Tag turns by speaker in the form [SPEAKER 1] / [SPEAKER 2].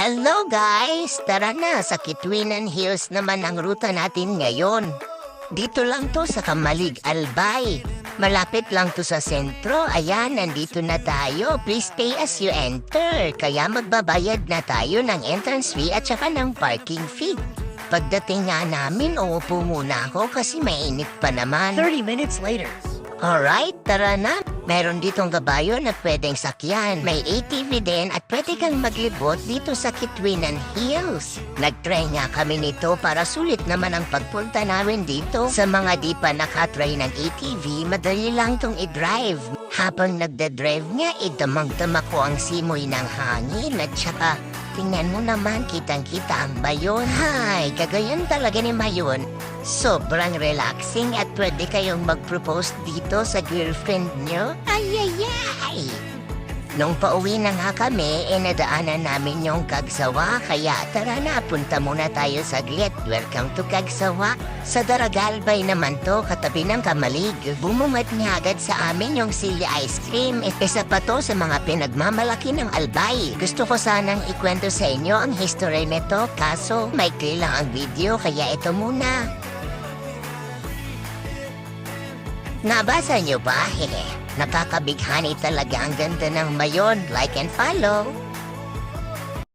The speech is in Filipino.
[SPEAKER 1] Hello guys! Tara na, sa Kitwinan Hills naman ang ruta natin ngayon. Dito lang to sa Kamalig, Albay. Malapit lang to sa sentro. Ayan, nandito na tayo. Please pay as you enter. Kaya magbabayad na tayo ng entrance fee at saka ng parking fee. Pagdating nga namin, uupo muna ako kasi mainit pa naman.
[SPEAKER 2] 30 minutes later.
[SPEAKER 1] Alright, tara na. Meron ditong gabayo na pwedeng sakyan. May ATV din at pwede kang maglibot dito sa Kitwinan Hills. Nagtry nga kami nito para sulit naman ang pagpunta namin dito. Sa mga di pa nakatry ng ATV, madali lang tong i-drive. Habang nagda-drive nga, idamang-dama ko ang simoy ng hangin at saka Tingnan mo naman, kitang-kita ang bayon. Hay, kagayon talaga ni Mayon. Sobrang relaxing at pwede kayong mag-propose dito sa girlfriend nyo. Ay, ay, ay! Nung pauwi na nga kami, eh nadaanan namin yung Kagsawa, kaya tara na, punta muna tayo saglit. Welcome to Kagsawa. Sa Daragalbay naman to, katabi ng Kamalig. Bumumat nga agad sa amin yung sili ice cream. Isa pa to sa mga pinagmamalaki ng Albay. Gusto ko sanang ikwento sa inyo ang history nito, kaso may lang ang video, kaya ito muna. Nabasa niyo ba? Nakakabighani talaga ang ganda ng mayon. Like and follow.